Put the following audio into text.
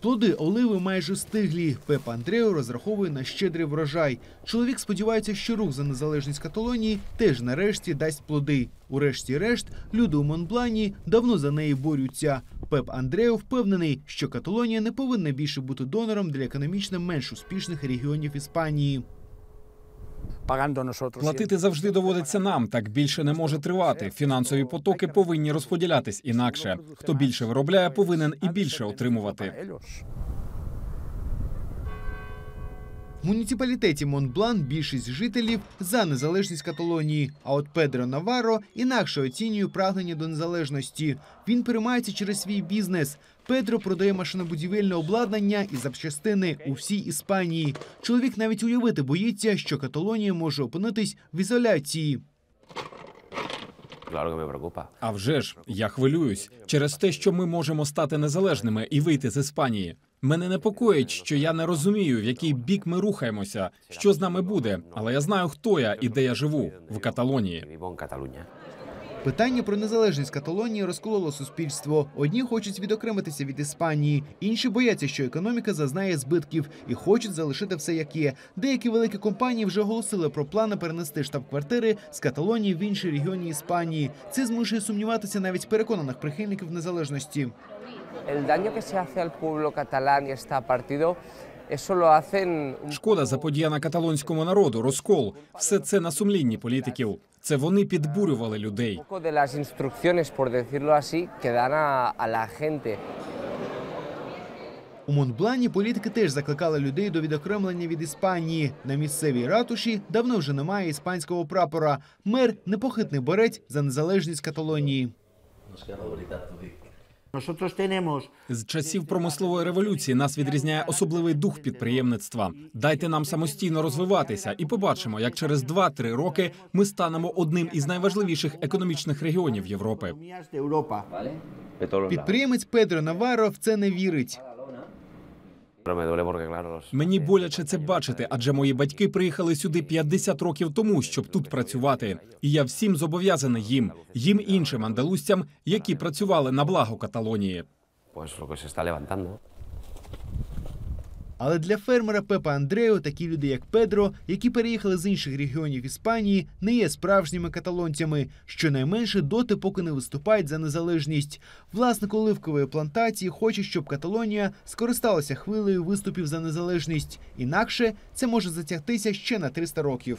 Плоди оливи майже стиглі. Пеп Андрео розраховує на щедрий врожай. Чоловік сподівається, що рух за незалежність Каталонії теж нарешті дасть плоди. Урешті-решт, люди у Монблані давно за неї борються. Пеп Андрео впевнений, що Каталонія не повинна більше бути донором для економічно менш успішних регіонів Іспанії. Платити завжди доводиться нам. Так більше не може тривати. Фінансові потоки повинні розподілятись інакше. Хто більше виробляє, повинен і більше отримувати. В муніципалітеті Монблан більшість жителів за незалежність Каталонії. А от Педро Наваро інакше оцінює прагнення до незалежності. Він переймається через свій бізнес. Педро продає машинобудівельне обладнання і запчастини у всій Іспанії. Чоловік навіть уявити боїться, що Каталонія може опинитись в ізоляції. А вже ж я хвилююсь через те, що ми можемо стати незалежними і вийти з Іспанії. Мене непокоїть, що я не розумію, в який бік ми рухаємося, що з нами буде. Але я знаю, хто я і де я живу в Каталонії. Питання про незалежність Каталонії розкололо суспільство. Одні хочуть відокремитися від Іспанії, інші бояться, що економіка зазнає збитків і хочуть залишити все як є. Деякі великі компанії вже оголосили про плани перенести штаб-квартири з Каталонії в інші регіони Іспанії. Це змушує сумніватися навіть переконаних прихильників незалежності. El daño que se hace al pueblo catalán y está partido, eso lo Шкода заподіяна каталонському народу, розкол. Все це на сумлінні політиків. Це вони підбурювали людей. poco de las instrucciones, por decirlo así, que dan a, a la gente. У Монблані політики теж закликали людей до відокремлення від Іспанії. На місцевій ратуші давно вже немає іспанського прапора. Мер непохитний борець за незалежність Каталонії. Nosotros tenemos З часів промислової революції нас відрізняє особливий дух підприємництва. Дайте нам самостійно розвиватися, і побачимо, як через 2-3 роки ми станемо одним із найважливіших економічних регіонів Європи. Підприємець Педро Наваро в це не вірить. Мені боляче це бачити, адже мої батьки приїхали сюди 50 років тому, щоб тут працювати. І я всім зобов'язаний їм, їм іншим андалузцям, які працювали на благо Каталонії. pues lo que se está levantando. Але для фермера Пепа Андрео такі люди, як Педро, які переїхали з інших регіонів Іспанії, не є справжніми каталонцями, щонайменше доти, поки не виступають за незалежність. Власник оливкової плантації хоче, щоб Каталонія скористалася хвилею виступів за незалежність. Інакше це може затягтися ще на 300 років.